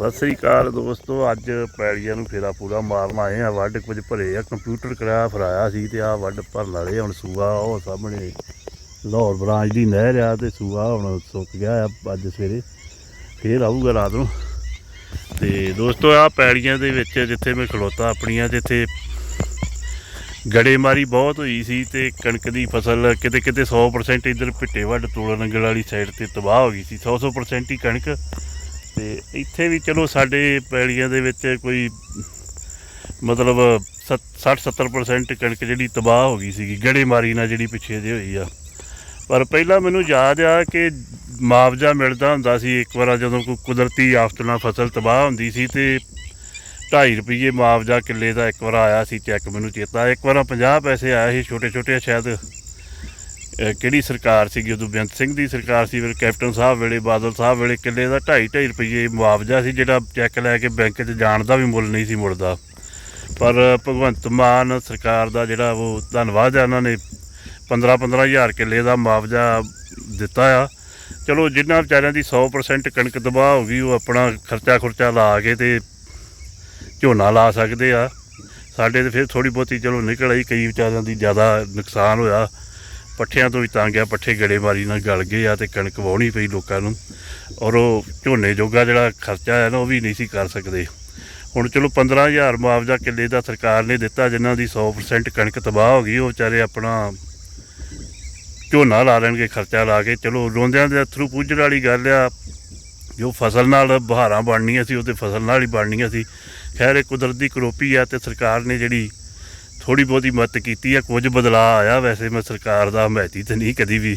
ਸਤਿ ਸ੍ਰੀ ਅਕਾਲ ਦੋਸਤੋ, ਅੱਜ ਪੈੜੀਆਂ ਨੂੰ ਫੇਰਾ ਪੂਰਾ ਮਾਰਨ ਆਏ ਆ। ਵੱਢ ਕੁਝ ਭਰੇ ਆ, ਕੰਪਿਊਟਰ ਕਰਾਇਆ ਫਰਾਇਆ ਸੀ ਤੇ ਆ ਵੱਢ ਭਰਨ ਵਾਲੇ ਹੁਣ ਸੂਆ ਉਹ ਸਾਹਮਣੇ ਲਾਹੌਰ ਬ੍ਰਾਂਚ ਦੀ ਨਹਿਰ ਆ ਤੇ ਸੂਆ ਹੁਣ ਸੁੱਕ ਗਿਆ ਆ ਅੱਜ ਸਵੇਰੇ, ਫੇਰ ਆਊਗਾ ਰਾਤ ਨੂੰ। ਤੇ ਦੋਸਤੋ ਆ ਪੈੜੀਆਂ ਦੇ ਵਿੱਚ ਜਿੱਥੇ ਮੈਂ ਖਲੋਤਾ, ਆਪਣੀਆਂ ਜਿੱਥੇ ਗੜੇਮਾਰੀ ਬਹੁਤ ਹੋਈ ਸੀ ਤੇ ਕਣਕ ਦੀ ਫਸਲ ਕਿਤੇ ਕਿਤੇ 100% ਇਧਰ ਪਿੱਟੇ ਵੱਢ ਤੋੜਾ ਨੰਗਲ ਵਾਲੀ ਸਾਈਡ ਤੇ ਤਬਾਹ ਹੋ ਗਈ ਸੀ। 100 100% ਹੀ ਕਣਕ ਤੇ ਇੱਥੇ ਵੀ ਚਲੋ ਸਾਡੇ ਪੈੜੀਆਂ ਦੇ ਵਿੱਚ ਕੋਈ ਮਤਲਬ 60 70% ਕਣਕ ਜਿਹੜੀ ਤਬਾਹ ਹੋ ਗਈ ਸੀਗੀ, ਗੜੇਮਾਰੀ ਨਾਲ ਜਿਹੜੀ ਪਿੱਛੇ ਜੇ ਹੋਈ ਆ। ਪਰ ਪਹਿਲਾਂ ਮੈਨੂੰ ਯਾਦ ਆ ਕਿ ਮੁਆਵਜ਼ਾ ਮਿਲਦਾ ਹੁੰਦਾ ਸੀ, ਇੱਕ ਵਾਰ ਜਦੋਂ ਕੋਈ ਕੁਦਰਤੀ ਆਫਤ ਨਾਲ ਫਸਲ ਤਬਾਹ ਹੁੰਦੀ ਸੀ ਤੇ 2.5 ਰੁਪਏ ਮੁਆਵਜ਼ਾ ਕਿੱਲੇ ਦਾ ਇੱਕ ਵਾਰ ਆਇਆ ਸੀ, ਚੈੱਕ ਮੈਨੂੰ ਚੇਤਾ ਇੱਕ ਵਾਰ 50 ਪੈਸੇ ਆਇਆ ਸੀ ਛੋਟੇ ਛੋਟੇ ਸ਼ਾਇਦ ਕਿਹੜੀ ਸਰਕਾਰ ਸੀਗੀ? ਉਦੋਂ ਬੇਅੰਤ ਸਿੰਘ ਦੀ ਸਰਕਾਰ ਸੀ, ਫਿਰ ਕੈਪਟਨ ਸਾਹਿਬ ਵੇਲੇ, ਬਾਦਲ ਸਾਹਿਬ ਵੇਲੇ ਕਿੱਲੇ ਦਾ 2.5 ਰੁਪਏ ਮੁਆਵਜ਼ਾ ਸੀ, ਜਿਹੜਾ ਚੈੱਕ ਲੈ ਕੇ ਬੈਂਕ 'ਚ ਜਾਣ ਦਾ ਵੀ ਮੁੱਲ ਨਹੀਂ ਸੀ ਮੁੜਦਾ। ਪਰ ਭਗਵੰਤ ਮਾਨ ਸਰਕਾਰ ਦਾ ਜਿਹੜਾ ਉਹ ਧੰਨਵਾਦ ਹੈ, ਉਹਨਾਂ ਨੇ 15 15000 ਕਿੱਲੇ ਦਾ ਮੁਆਵਜ਼ਾ ਦਿੱਤਾ ਆ। ਚਲੋ ਜਿਨ੍ਹਾਂ ਵਿਚਾਰਿਆਂ ਦੀ 100% ਕਣਕ ਤਬਾਹ ਹੋ ਗਈ, ਉਹ ਆਪਣਾ ਖਰਚਾ ਖੁਰਚਾ ਲਾ ਕੇ ਤੇ ਝੋਨਾ ਲਾ ਸਕਦੇ ਆ। ਸਾਡੇ ਤੇ ਫਿਰ ਥੋੜੀ ਬਹੁਤੀ ਚਲੋ ਨਿਕਲ ਆਈ, ਕਈ ਵਿਚਾਰਿਆਂ ਦੀ ਜ਼ਿਆਦਾ ਨੁਕਸਾਨ ਹੋਇਆ। ਪੱਠਿਆਂ ਤੋਂ ਵੀ ਤੰਗ ਆ, ਪੱਠੇ ਗੜੇਮਾਰੀ ਨਾਲ ਗਲ ਗਏ ਆ ਤੇ ਕਣਕ ਵਾਹੁਣੀ ਪਈ ਲੋਕਾਂ ਨੂੰ। ਔਰ ਉਹ ਝੋਨੇ ਜੋਗਾ ਜਿਹੜਾ ਖਰਚਾ ਹੈ ਨਾ, ਉਹ ਵੀ ਨਹੀਂ ਸੀ ਕਰ ਸਕਦੇ। ਹੁਣ ਚਲੋ 15000 ਮੁਆਵਜ਼ਾ ਕਿੱਲੇ ਦਾ ਸਰਕਾਰ ਨੇ ਦਿੱਤਾ, ਜਿਨ੍ਹਾਂ ਦੀ 100% ਕਣਕ ਤਬਾਹ ਹੋ ਗਈ, ਉਹ ਵਿਚਾਰੇ ਆਪਣਾ ਝੋਨਾ ਲਾ ਲੈਣਗੇ, ਖਰਚਾ ਲਾ ਕੇ। ਚਲੋ ਰੋਂਦਿਆਂ ਦੇ ਅਥਰੂ ਪੂਜਣ ਵਾਲੀ ਗੱਲ ਆ, ਜੋ ਫਸਲ ਨਾਲ ਬਹਾਰਾਂ ਬਣਨੀਆਂ ਸੀ, ਉਹ ਤੇ ਫਸਲ ਨਾਲ ਹੀ ਬਣਨੀਆਂ ਸੀ। ਖੈਰ, ਇਹ ਕੁਦਰਤੀ ਕਰੋਪੀ ਆ ਤੇ ਸਰਕਾਰ ਨੇ ਜਿਹੜੀ ਥੋੜੀ ਬਹੁਤੀ ਮਦਦ ਕੀਤੀ ਆ, ਕੁਝ ਬਦਲਾਅ ਆਇਆ। ਵੈਸੇ ਮੈਂ ਸਰਕਾਰ ਦਾ ਹਮਾਇਤੀ ਤੇ ਨਹੀਂ ਕਦੀ ਵੀ।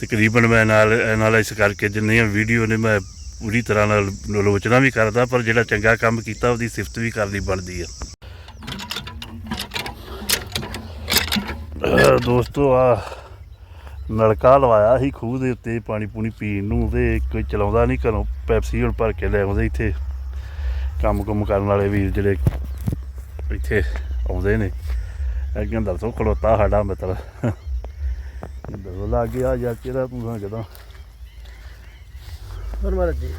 ਤਕਰੀਬਨ ਮੈਂ ਨਾਲ ਐਨਾਲਾਈਜ਼ ਕਰਕੇ ਜਿੰਨੀਆਂ ਵੀਡੀਓ ਨੇ ਮੈਂ ਪੂਰੀ ਤਰ੍ਹਾਂ ਨਾਲ ਆਲੋਚਨਾ ਵੀ ਕਰਦਾ, ਪਰ ਜਿਹੜਾ ਚੰਗਾ ਕੰਮ ਕੀਤਾ, ਉਹਦੀ ਸਿਫਤ ਵੀ ਕਰਨੀ ਬਣਦੀ ਆ। ਦੋਸਤੋ ਆ ਨਲਕਾ ਲਵਾਇਆ ਸੀ ਖੂਹ ਦੇ ਉੱਤੇ, ਪਾਣੀ ਪੂਣੀ ਪੀਣ ਨੂੰ, ਤੇ ਕੋਈ ਚਲਾਉਂਦਾ ਨਹੀਂ ਘਰੋਂ। ਪੈਪਸੀ ਹੁਣ ਭਰ ਕੇ ਲੈ ਆਉਂਦੇ ਇੱਥੇ। ਕੰਮ ਕੁਮ ਕਰਨ ਵਾਲੇ ਵੀਰ ਜਿਹੜੇ ਇੱਥੇ ਆਉਂਦੇ ਨੇ। ਅੱਗੇ ਦੱਸੋ ਖਲੋਤਾ ਸਾਡਾ ਮਿੱਤਰ। ਦੱਸੋ ਲੱਗ ਗਿਆ ਯਾਰ ਕਿਹੜਾ ਤੂੰ ਹਾਂ ਕਿਦਾਂ ਹੋਰ ਮਹਾਰਾਜ ਜੀ।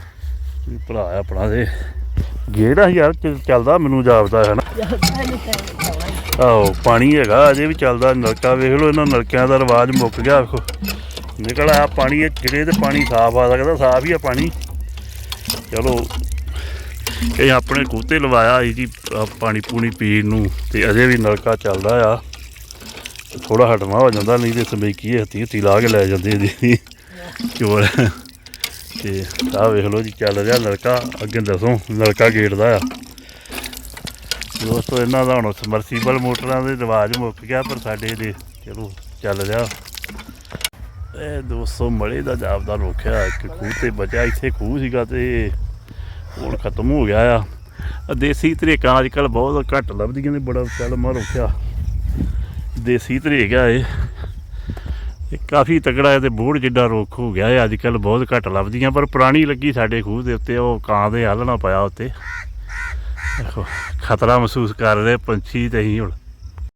ਵੀ ਭਰਾ ਆ ਆਪਣਾ ਦੇ ਜਿਹੜਾ ਯਾਰ ਚੱਲਦਾ ਮੈਨੂੰ ਜਾਪਦਾ ਹੈ ਨਾ ਆਹੋ ਪਾਣੀ ਹੈਗਾ ਅਜੇ ਵੀ ਚੱਲਦਾ ਨਲਕਾ। ਵੇਖ ਲਓ ਇਹਨਾਂ ਨਲਕਿਆਂ ਦਾ ਰਿਵਾਜ ਮੁੱਕ ਗਿਆ ਵੇਖੋ। ਨਿਕਲ ਆਇਆ ਪਾਣੀ ਇਹ ਜਿਹੜੇ ਤੇ ਪਾਣੀ ਸਾਫ਼ ਆ ਸਕਦਾ ਸਾਫ਼ ਹੀ ਆ ਪਾਣੀ। ਚਲੋ ਇਹ ਆਪਣੇ ਕੂਤੇ ਲਵਾਇਆ ਸੀ ਜੀ ਪਾਣੀ ਪੂਣੀ ਪੀਣ ਨੂੰ, ਤੇ ਅਜੇ ਵੀ ਨਲਕਾ ਚੱਲਦਾ ਆ। ਥੋੜਾ ਹਟਵਾ ਹੋ ਜਾਂਦਾ, ਨਹੀਂ ਤੇ ਸਮੇਕੀ ਹੱਥੀ ਹੱਥੀ ਲਾ ਕੇ ਲੈ ਜਾਂਦੇ ਜੀ। ਚੋਰ ਤੇ ਆਹ ਵੇਖ ਲਓ ਜੀ, ਚੱਲ ਰਿਹਾ ਨਲਕਾ, ਅੱਗੇ ਦੱਸੋ, ਨਲਕਾ ਗੇਟ ਦਾ ਆ। ਦੋਸਤੋ, ਇਹਨਾਂ ਦਾ ਹੁਣ ਸਮਰਸੀਬਲ ਮੋਟਰਾਂ ਦੇ ਰਿਵਾਜ ਮੁੱਕ ਗਿਆ, ਪਰ ਸਾਡੇ ਦੇ ਚਲੋ, ਚੱਲ ਰਿਹਾ। ਇਹ ਦੋਸਤੋ, ਮਲੇ ਦਾ ਜਾਪਦਾ ਰੋਕਿਆ ਇੱਕ ਖੂਹ ਤੇ ਬਚਿਆ, ਇੱਥੇ ਖੂਹ ਸੀਗਾ ਤੇ ਹੁਣ ਖਤਮ ਹੋ ਗਿਆ ਆ। ਆਹ ਦੇਸੀ ਤਰੀਕਾਂ ਅੱਜ ਕੱਲ ਬਹੁਤ ਘੱਟ ਲੱਭਦੀਆਂ ਨੇ, ਬੜਾ ਚੱਲ ਮਾ ਰੋਕਿਆ ਦੇਸੀ ਤਰੀਕਾ ਏ ਇਹ। ਕਾਫੀ ਤਗੜਾ ਹੈ ਤੇ ਬੋੜ ਜਿੱਡਾ ਰੁੱਖ ਹੋ ਗਿਆ ਹੈ ਅੱਜ ਕੱਲ ਬਹੁਤ ਘੱਟ ਲੱਭਦੀਆਂ, ਪਰ ਪੁਰਾਣੀ ਲੱਗੀ ਸਾਡੇ ਖੂਹ ਦੇ ਉੱਤੇ, ਉਹ ਕਾਂ ਦੇ ਹਲਣਾ ਪਾਇਆ ਉੱਤੇ। ਦੇਖੋ, ਖਤਰਾ ਮਹਿਸੂਸ ਕਰ ਰਹੇ ਪੰਛੀ ਤੇ ਅਸੀਂ ਹੁਣ।